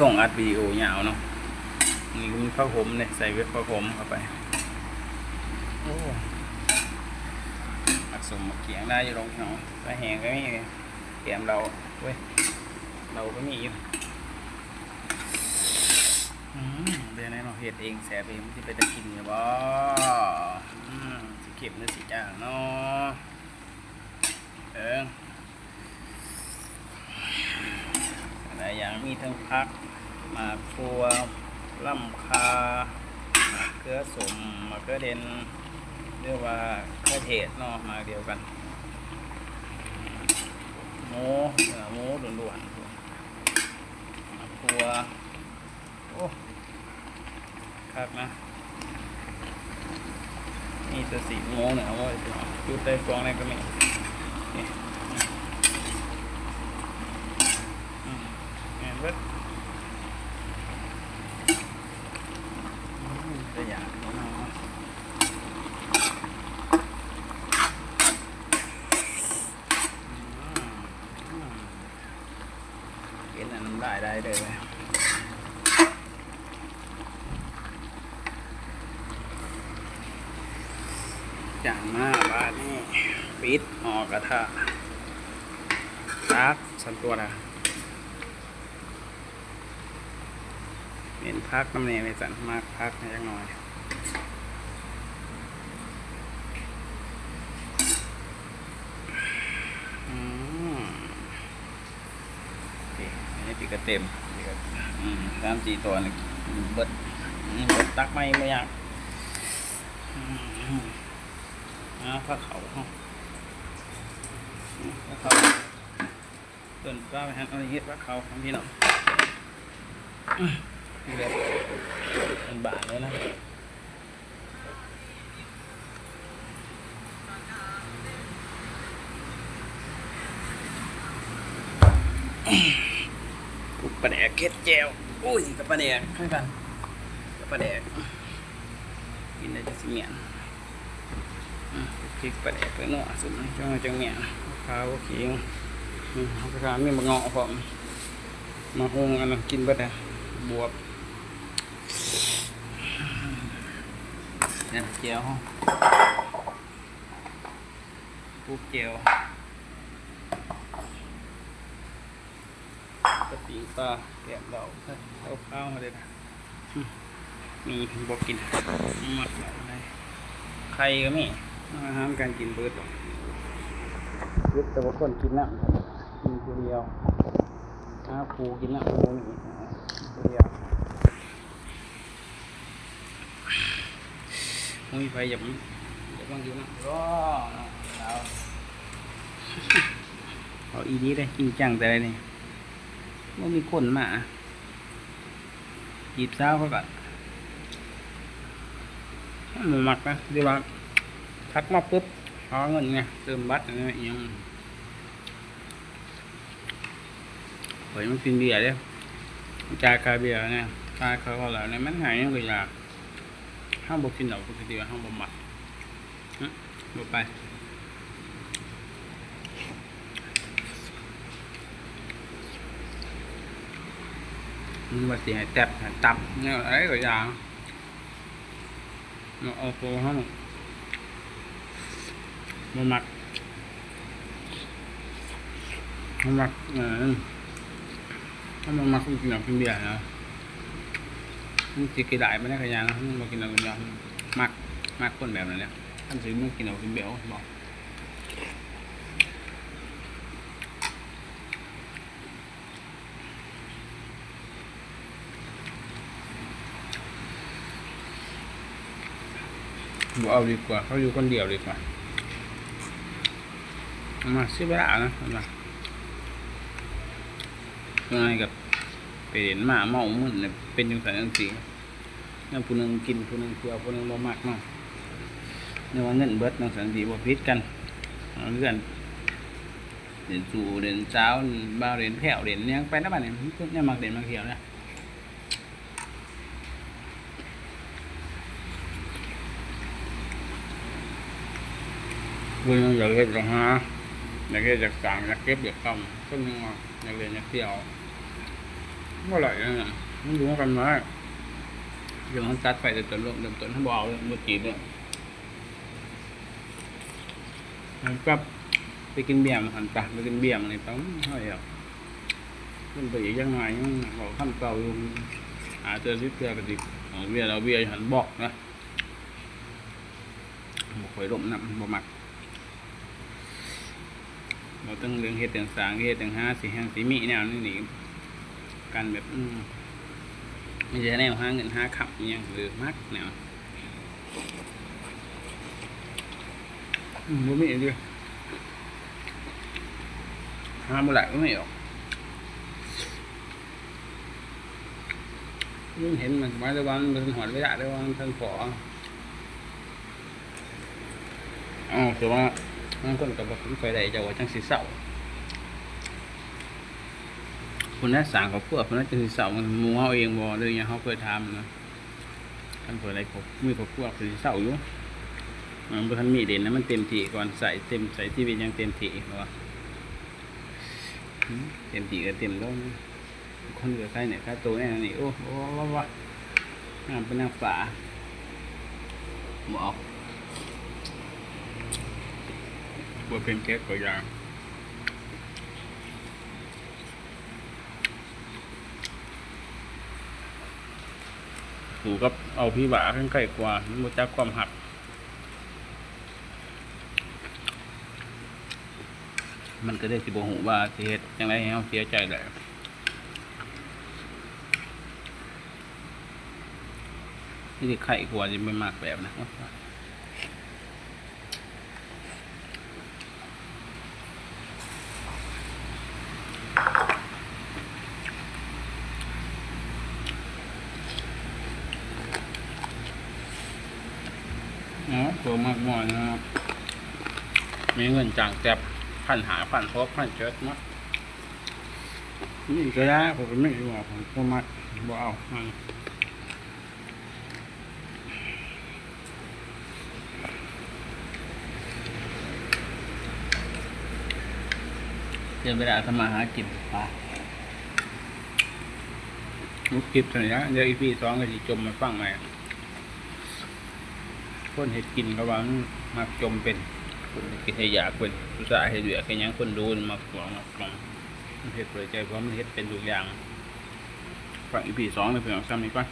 ต้องอัดวิดีโอยาวเนาะนี่มีผ้าห่มเนี่ยใส่เว็บผ้าห่มเข้าไปโอ้อักสมมาเกียงได้อยู่ลงเนาะไปแหงก็มีเกมเราเว้ยเราก็มีอยู่อืมเดี๋ยวนี้เราเฮ็ดเองแสบเองที่ไปตะกินเนี่ยบ่อืมสิเก็บหรือสิจ้างเนาะเออ หลายอย่างมีทั้งพักหมากฟัวล่ำคาหมากเกลือสมหมากเกลือเด่นเรียกว่าเกลือเทศเนาะมาเดียวกันหมูเนื้อหมูล้วนๆหมากฟัวโอ้คักนะมีแตัวสีหมูเนื้อหมูอยู่ใต้ฟองนี่ก็มีนี่แม่น เบิดอืมแต่อยากเอามาอืมกินอันนั้นได้ได้เลยจางมากบ้านนี่ปิดออกกระทะตักสันตัวนะ เห็นพักน้ำเนยไปสั่นมากพักให้จักหน่อยอืมโอเคอันนี้ปีกระเต็มปีกระอืมสามสี่ตัวนี่เบิดอืมเบิดตักไม่ไม่ยากอืมอ่าผ้าเขาวอืมผ้าเขาวต้นป้าไปหันเอาอย่างนี้ผ้าเขาวของพี่น้อง เรียบเป็นบาทเลยนะปุกปลาแดกเค็ดแจวอุ้ยกับปลาแดกให้กันกับปลาแดกกินได้จะสิเมียนอืมพริกปลาแดกไปหน่อยสุดจังจังเมียนข้าวเขียงอืมข้าวมีมะเงาะพร้อมมาหุงอันนั้นกินเบิดอะบวบ นี่ยเจียวปูเจียวกระปิงปลาแกะเบาเอาข้าวมาเลยนะมีบอกกินหมดเลยไข่ก็มีอาหารการกินเบิดหรอกเบิดแต่ว่าคนกินน้ำกินตัวเดียวหาปูกินน้ำปูนี่ตัวเดียว มุ้ยไฟหยับหยับบางทีนะรอเอาเอาอีนี้เลยจริงจังแต่ไรนี่มันมีคนมาจีบสาวเขาก่อนมันบ่มักนะเดี๋ยวว่าทักมาปุ๊บขอเงินไงเติมบัตรอะไรอหยังเฮ้ยมันกินเบียร์เด้จ่ายค่าเบียร์เนี่ยค่าเขาเขาแล้วเนี่ยมันหายยังก็อยาก ห้ามบอกกินเหล้าปกติว่าห้ามบมักฮะบ่ไปมันว่าสิให้แตบให้ตับเนี่ยอะไรก็อย่างมาเอาตัวห้องบมักบ่มักเออถ้าบมักกินเหล้ากินเบียร์นะ มันจะกินได้ไม่ได้ขยันนะมันบอกกินเอาคนเดียวมากมากคนแบบนั้นเนี่ยท่านซื้อมันกินเอาเป็นเบลบอกบอกเอาดีกว่าเขาอยู่คนเดียวดีกว่าเอามาซื้อเวลานะเอามายังไงกับไป เห็นหมาเมามึนเนี่ยเป็นจังสันจังสีนั่นผู้นึงกินผู้นึงเที่ยวผู้นึงบ่มักเนาะเนี่ยว่าเงินเบิดจังสันสีบ่พิดกันเรื่องเด่นสู่เด่นเช้าบ่าเด่นแผ่วเด่นหยังไปนะบัดนี้เพิ่ยมักเด่นมักเที่ยวเนะเพิ่นอยากเฮ็ดก็หาอยากเฮ็ดอยากสางอยากเก็บอยากทำเพิ่นยังว่าอยากเล่นอยากเที่ยว เมื่อไหร่นะมันรู้กันมาเดี๋ยวมันตัดไปแต่ต้นลมเริ่มต้นให้บเอาเมื่อกี้เนี่ยแล้วก็ไปกินเบียร์มหันตาไปกินเบียร์มาเลยต้องเฮ้ยอะมันไปอีกยังไงยังบอกขั้นเก่าอยู่หาเจอซิเพื่อกันดิของเบียร์เราเบียร์หันบอกนะบอกคอยลมนะบ่มักเราต้องเรื่องเฮ็ดเรื่องสางเฮ็ดเรื่องหาสีแห่งสีมีแนวนี้นี่ กันแบบอืมไม่ใช่แนวหาเงินหาขับอหย่างหรือมักแนวอืมบ่มีเด้วยหาบ่หลายก็ไม่ออกยิ่งเห็นมันสมัยตะวันมันหอดไม่ได้ตะวันท่านขออ๋อคือว่าบางคนก็บอกไฟใดจะว่าจังสีเศร้า คนนั้นสั่งเขาพวกคนนั้นจังสีเศร้ามันหมูเขาเองบ่เลยยังเขาเคยทำนะท่านเผื่ออะไรผมมีเขาพวกสีเศร้าอยู่มันบ่ทันมีเด่นนะมันเต็มที่ก่อนใส่เต็มใส่ที่เป็นยังเต็มที่เพราะว่าอืมเต็มที่ก็เต็มแล้วคนเหลือใครเนี่ยค่าตัวเนี่ยนี่โอ้โหว้าวว้าวงามเป็นนางฟ้าหมออกบัวเป็นแก๊กก็ยางูกับเอาพี่บ่าขึ้นใกล้กว่ามุจักความหักมันก็ได้สิบหูว่าสิเฮ็ดจังไรให้เขาเสียใจแหละนี่ที่ไข่กว่าจะไม่มากแบบนะ เนาะตัวมากมอยนะครับ มีเงินจางแกบพันหาพันพบพันเจ็ดมั้งนี่ก็ได้ผมไม่รู้ว่าผมก็มักบ่เอาเดี๋ยวเวลาทำมาหากินปลามุกกิบเท่าเดี๋ยวอีพีสองก็จะจมมาฟังใหม่ คนเห็ดกินก็ว่ามันมักจมเป็นคนกินให้อยากเป็นผู้ชาห์ให้เดือดแค่ยังคนดูมาหวงมาหวงมันเห็ดเปิดใจเพราะมันเห็ดเป็นทุกอย่างฝั่งอีพีสองในเพียงซ้ำนี้ก่อน